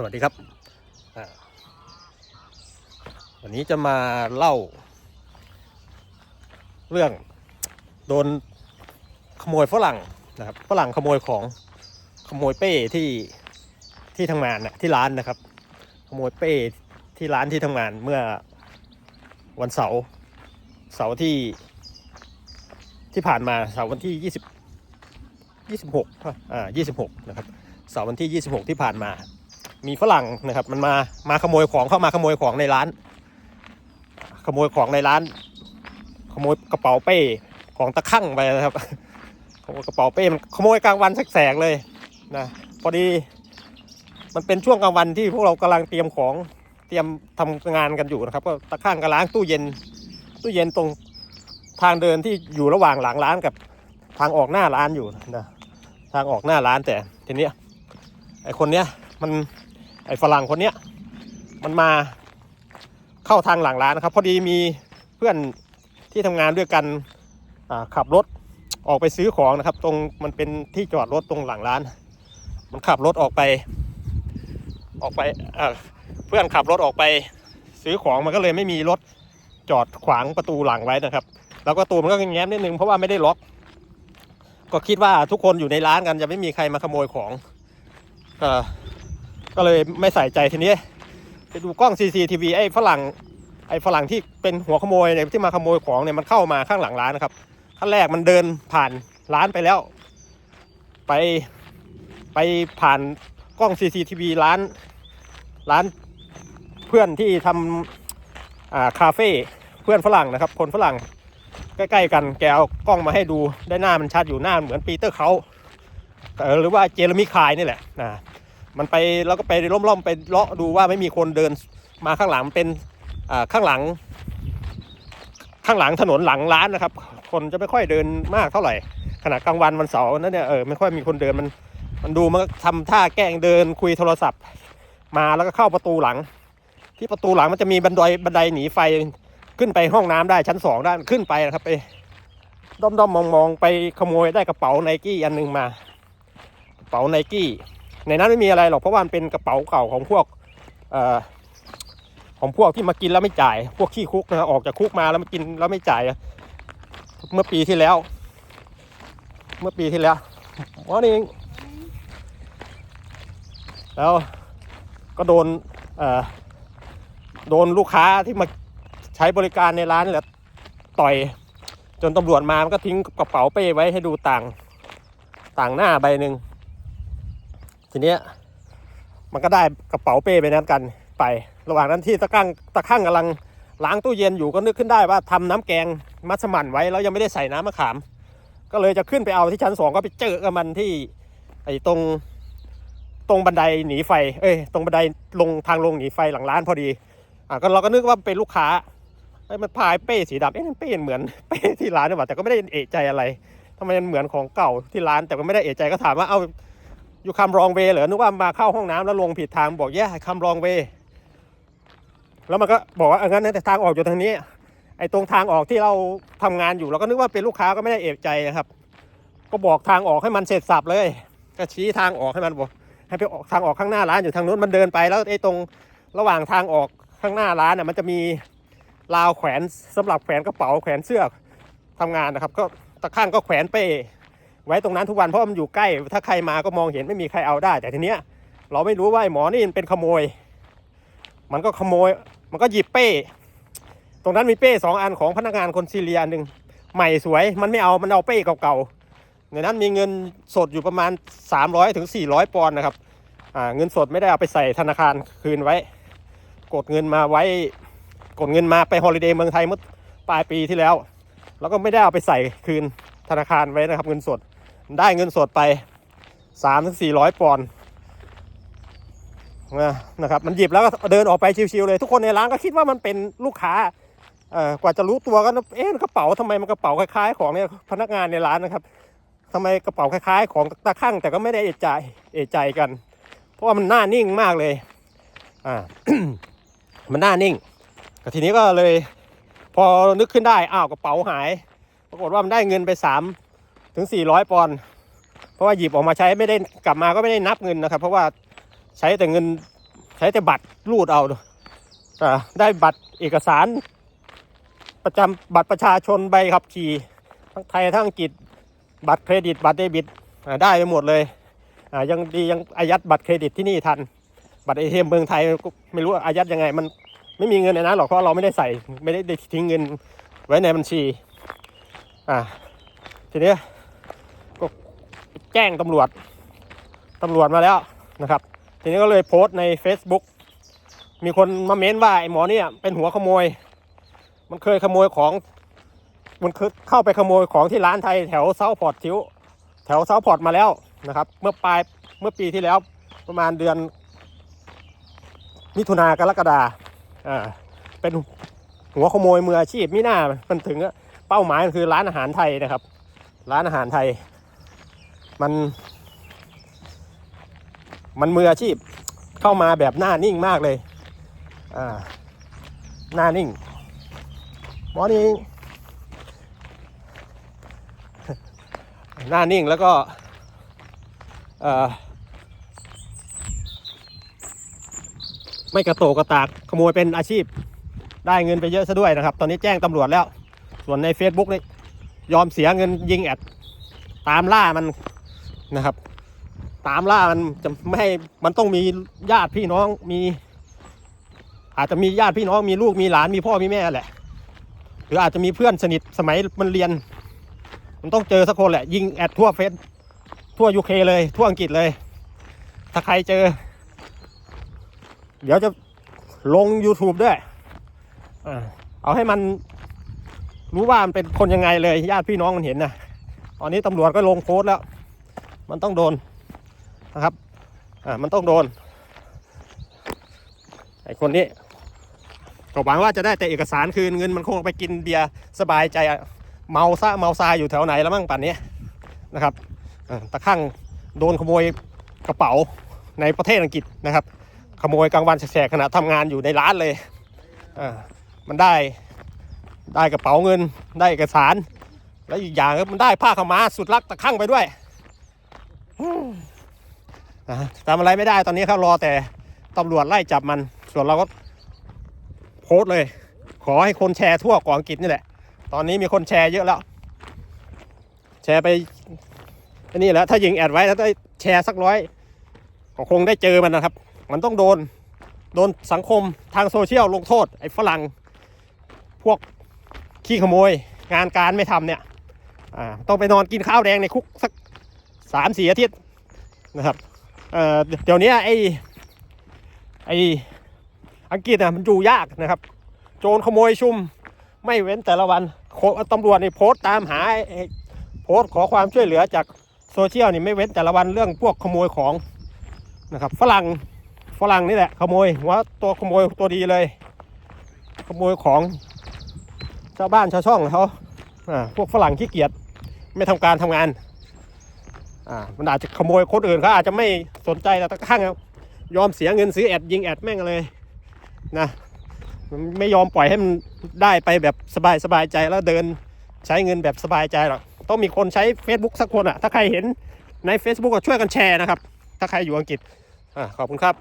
สวัสดีครับ วันนี้จะมาเล่า เรื่องโดนขโมยฝรั่งนะครับฝรั่งขโมยของขโมยเป้ที่ที่ทำงานน่ะที่ร้านนะครับ ขโมยเป้ที่ร้านที่ทำงานเมื่อวันเสาร์เสาร์ที่ที่ผ่านมาเสาร์วันที่ยี่สิบยี่สิบหกอ่ายี่สิบหกนะครับเสาร์วันที่ 26 ที่ผ่านมา มีฝรั่งนะครับ มันมามาขโมยของเข้ามาขโมยของในร้าน ขโมยของในร้าน ขโมยกระเป๋าเป้ของตะคั่งไปนะครับขโมยกระเป๋าเป้มันขโมยกลางวันแสกเลยนะพอดี มันเป็นช่วงกลางวันที่พวกเรากำลังเตรียมของเตรียมทำงานกันอยู่นะครับ ก็ตะข้างก็ล้างตู้เย็น ตู้เย็นตรงทางเดินที่อยู่ระหว่างหลังร้านกับทางออกหน้าร้านอยู่นะทางออกหน้าร้านแต่ทีเนี้ยไอคนเนี้ยมัน ไอ้ฝรั่งคนเนี้ยมันมาเข้าทางหลังร้านนะครับ พอดีมีเพื่อนที่ทำงานด้วยกันขับรถออกไปซื้อของนะครับ ตรงมันเป็นที่จอดรถตรงหลังร้าน มันขับรถออกไป ออกไปเพื่อนขับรถออกไปซื้อของมันก็เลยไม่มีรถจอดขวางประตูหลังไว้นะครับ แล้วก็ตูมันก็แง้มนิดนึงเพราะว่าไม่ได้ล็อก ก็คิดว่าทุกคนอยู่ในร้านกันจะไม่มีใครมาขโมยของ ก็เลยไม่ใส่ใจทีนี้ไปดูกล้อง CCTV ไอ้ฝรั่งไอ้ฝรั่งที่เป็นหัวขโมยเนี่ยที่มาขโมยของเนี่ยมันเข้ามาข้างหลังร้านนะครับขั้นแรกมันเดินผ่านร้านไปแล้ว ไปไปผ่านกล้อง CCTV ร้านร้านเพื่อนที่ทำอ่าคาเฟ่เพื่อนฝรั่งนะครับคนฝรั่งใกล้ๆกันแกเอากล้องมาให้ดูได้หน้ามันชัดอยู่หน้าเหมือนปีเตอร์เขาหรือว่าเจเรมีคายนี่แหละนะ มันไปแล้วก็ไปล่อมๆไปเลาะดูว่าไม่มีคนเดินมาข้างหลังเป็นอ่าข้างหลัง ข้างหลังถนนหลังร้านนะครับ คนจะไม่ค่อยเดินมากเท่าไหร่ขณะกลางวันวันเสาร์นั่นเนี่ยเออไม่ค่อยมีคนเดินมันมันดูมันก็ทำท่าแกล้งเดินคุยโทรศัพท์ มาแล้วก็เข้าประตูหลัง ที่ประตูหลังมันจะมีบันไดบันไดหนีไฟขึ้นไปห้องน้ำได้ชั้นสองได้ขึ้นไปนะครับไปด้อมๆมองๆไปขโมยได้กระเป๋าไนกี้อันหนึงมากระเป๋าไนกี้ ในนั้นไม่มีอะไรหรอกเพราะว่ามันเป็นกระเป๋าเก่าของพวกอของพวกที่มากินแล้วไม่จ่าย พวกขี้คุกนะออกจากคุกมาแล้วมากินแล้วไม่จ่าย เมื่อปีที่แล้ว เมื่อปีที่แล้ววันนี้เองแล้วก็โดนโดนลูกค้าที่มาใช้บริการในร้านแหละต่อย จนตำรวจมามันก็ทิ้งกระเป๋าเป้ไว้ให้ดูต่าง ต่างหน้าใบหนึ่ง ทีเนี้ยมันก็ได้กระเป๋าเป้ไปนั้นกันไป ระหว่างนั้นที่ตะกั้งตะข้างกำลังล้างตู้เย็นอยู่ก็นึกขึ้นได้ว่าทำน้ำแกงมัสมั่นไว้แล้วยังไม่ได้ใส่น้ำมะขาม ก็เลยจะขึ้นไปเอาที่ชั้นสองก็ไปเจอกับมันที่ไอ้ตรงตรงบันไดหนีไฟ เอ้ย ตรงบันไดลงทางลงหนีไฟหลังร้านพอดี อะก็เราก็นึกว่าเป็นลูกค้าไอ้มันพายเป้สีดำเอ๊ะมันเป้เหมือนเป้ที่ร้านนี่หว่าแต่ก็ไม่ได้เอะใจอะไรทำไมมันเหมือนของเก่าที่ร้านแต่ก็ไม่ได้เอะใจก็ถามว่าเอา อยู่คำรองเวเหรอนึกว่ามาเข้าห้องน้ำแล้วลงผิดทางบอกแย่คำรองเว แล้วมันก็บอกว่างั้นแต่ทางออกอยู่ทางนี้ ไอ้ตรงทางออกที่เราทำงานอยู่เราก็นึกว่าเป็นลูกค้าก็ไม่ได้เอกใจนะครับ ก็บอกทางออกให้มันเสร็จสับเลย ก็ชี้ทางออกให้มันบอกให้ไปออกทางออกข้างหน้าร้านอยู่ทางนู้นมันเดินไปแล้วไอ้ตรงระหว่างทางออกข้างหน้าร้านน่ะมันจะมีราวแขวนสำหรับแขวนกระเป๋าแขวนเสื้อทำงานนะครับ ก็ตะข้างก็แขวนเป้ ไว้ตรงนั้นทุกวันเพราะมันอยู่ใกล้ ถ้าใครมาก็มองเห็นไม่มีใครเอาได้ แต่ทีเนี้ย เราไม่รู้ว่าหมอนี่เป็นขโมย มันก็ขโมย มันก็หยิบเป้ ตรงนั้นมีเป้สองอันของพนักงานคนซีเรียนหนึ่งใหม่สวย มันไม่เอา มันเอาเป้เก่าๆในนั้นมีเงินสดอยู่ประมาณ 300ถึง400 ปอนด์นะครับเงินสดไม่ได้เอาไปใส่ธนาคารคืนไว้ กดเงินมาไว้ กดเงินมาไปฮอลิเดย์เมืองไทยเมื่อปลายปีที่แล้ว แล้วก็ไม่ได้เอาไปใส่คืนธนาคารไว้นะครับเงินสด ได้เงินสดไปสามถึงสี่ร้อยปอนด์นะครับมันหยิบแล้วก็เดินออกไปชิวๆเลย ทุกคนในร้านก็คิดว่ามันเป็นลูกค้าเออกว่าจะรู้ตัวก็เอ๊ะกระเป๋าทำไมมันกระเป๋าคล้ายๆ ของเนี่ยพนักงานในร้านนะครับทำไมกระเป๋าคล้ายๆ ของตาข้างแต่ก็ไม่ได้เอะใจเอะใจกัน เพราะว่ามันหน้านิ่งมากเลยอ่ามันหน้านิ่งก็ทีนี้ก็เลย พอนึกขึ้นได้อ้าวกระเป๋าหาย ปรากฏว่ามันได้เงินไปสาม ถึงสี่ร้อยปอนด์เพราะว่าหยิบออกมาใช้ไม่ได้กลับมาก็ไม่ได้นับเงินนะครับ เพราะว่าใช้แต่เงินใช้แต่บัตรรูดเอาอ่ได้บัตรเอกสาร ประจำบัตรประชาชนใบขับขี่ทั้งไทยทั้งอังกฤษบัตรเครดิต บัตรเดบิตได้ไปหมดเลยยังดียังอายัดบัตรเครดิตที่นี่ทัน บัตรเอทีเอ็มเมืองไทยก็ไม่รู้อายัดยังไง มันไม่มีเงินในนั้นหรอกเพราะเราไม่ได้ใส่ไม่ได้ทิ้งเงินไว้ในบัญชี อ่าทีนี้ แจ้งตำรวจตำรวจมาแล้วนะครับ ทีนี้ก็เลยโพสต์ใน Facebook มีคนมาเม้นว่าไอ้หมอเนี่ยเป็นหัวขโมย มันเคยขโมยของมันเคยเข้าไปขโมยของที่ร้านไทยแถวเซาพอร์ตทิวแถวเซาพอร์ตมาแล้วนะครับ เมื่อปลายเมื่อปีที่แล้วประมาณเดือน มิถุนากรกฎาอ่าเป็นหัวขโมยมืออาชีพมิหน่ามันถึงเป้าหมายคือร้านอาหารไทยนะครับ ร้านอาหารไทย มัน มันมืออาชีพเข้ามาแบบหน้านิ่งมากเลย อ่า หน้านิ่งมอนี่หน้านิ่งแล้วก็ เอ่อ ไม่กระโตกกระตาก ขโมยเป็นอาชีพ ได้เงินไปเยอะซะด้วยนะครับ ตอนนี้แจ้งตำรวจแล้ว ส่วนใน Facebook นี่ยอมเสียเงินยิงแอด ตามล่ามัน นะครับ ตามล่ามันจะไม่ให้มันต้องมีญาติพี่น้องมี อาจจะมีญาติพี่น้องมีลูกมีหลานมีพ่อมีแม่แหละ หรืออาจจะมีเพื่อนสนิทสมัยมันเรียน มันต้องเจอสักคนแหละ ยิงแอดทั่วเฟซทั่วยูเคเลย ทั่วอังกฤษเลย ถ้าใครเจอ เดี๋ยวจะลง YouTube ด้วยอเอาให้มันรู้ว่ามันเป็นคนยังไงเลยญาติพี่น้องมันเห็นนะตอนนี้ตำรวจก็ลงโพสต์แล้ว มันต้องโดนนะครับ อ่า มันต้องโดน ไอคนนี้ก็หวังว่าจะได้แต่เอกสารคืนเงินมันคงไปกินเบียร์สบายใจเมาซะเมาซาอยู่แถวไหนแล้วมั่งป่านนี้นะครับตะข้างโดนขโมยกระเป๋าในประเทศอังกฤษนะครับ ขโมยกลางวันแสกขณะทำงานอยู่ในร้านเลยอ่ามันได้ได้กระเป๋าเงินได้เอกสาร แล้วอีกอย่างก็มันได้ผ้าขม้าสุดรักตะข้างไปด้วย ทำอะไรไม่ได้ตอนนี้เขารอแต่ตำรวจไล่จับมัน ส่วนเราก็โพสเลย ขอให้คนแชร์ทั่วกอังกฤษนี่แหละ ตอนนี้มีคนแชร์เยอะแล้ว แชร์ไปนนี้แหล้วถ้ายิงแอดไว้แล้วได้แชร์สักร้อยก็คงได้เจอมันนะครับ มันต้องโดนโดนสังคมทางโซเชียลลงโทษไอ้ฝรั่งพวกขี้ขโมย งานการไม่ทำเนี่ยต้องไปนอนกินข้าวแดงในคุกสักสามสี่อาทิตย์นะครับ เอ่อเดี๋ยวนี้ไอ้ไอ้อังกฤษอะมันอยู่ยากนะครับ โจรขโมยชุมไม่เว้นแต่ละวันตำรวจนี่โพสต์ตามหาโพสต์ขอความช่วยเหลือจากโซเชียลนี่ไม่เว้นแต่ละวันเรื่องพวกขโมยของนะครับ ฝรั่งฝรั่งนี่แหละขโมยหัวตัวขโมยตัวดีเลย ขโมยของชาวบ้านชาวช่องเขาอ่าพวกฝรั่งขี้เกียจไม่ทำการทำงาน อ่ามันอาจจะขโมยคนอื่นเขาอาจจะไม่สนใจแต่ตะข้างยอมเสียเงินซื้อแอดยิงแอดแม่งเลยนะมันไม่ยอมปล่อยให้มันได้ไปแบบสบายสบายใจแล้วเดินใช้เงินแบบสบายใจหรอกต้องมีคนใช้ Facebook สักคนอะถ้าใครเห็นใน Facebook ก็ช่วยกันแชร์นะครับ ถ้าใครอยู่อังกฤษอ่าขอบคุณครับ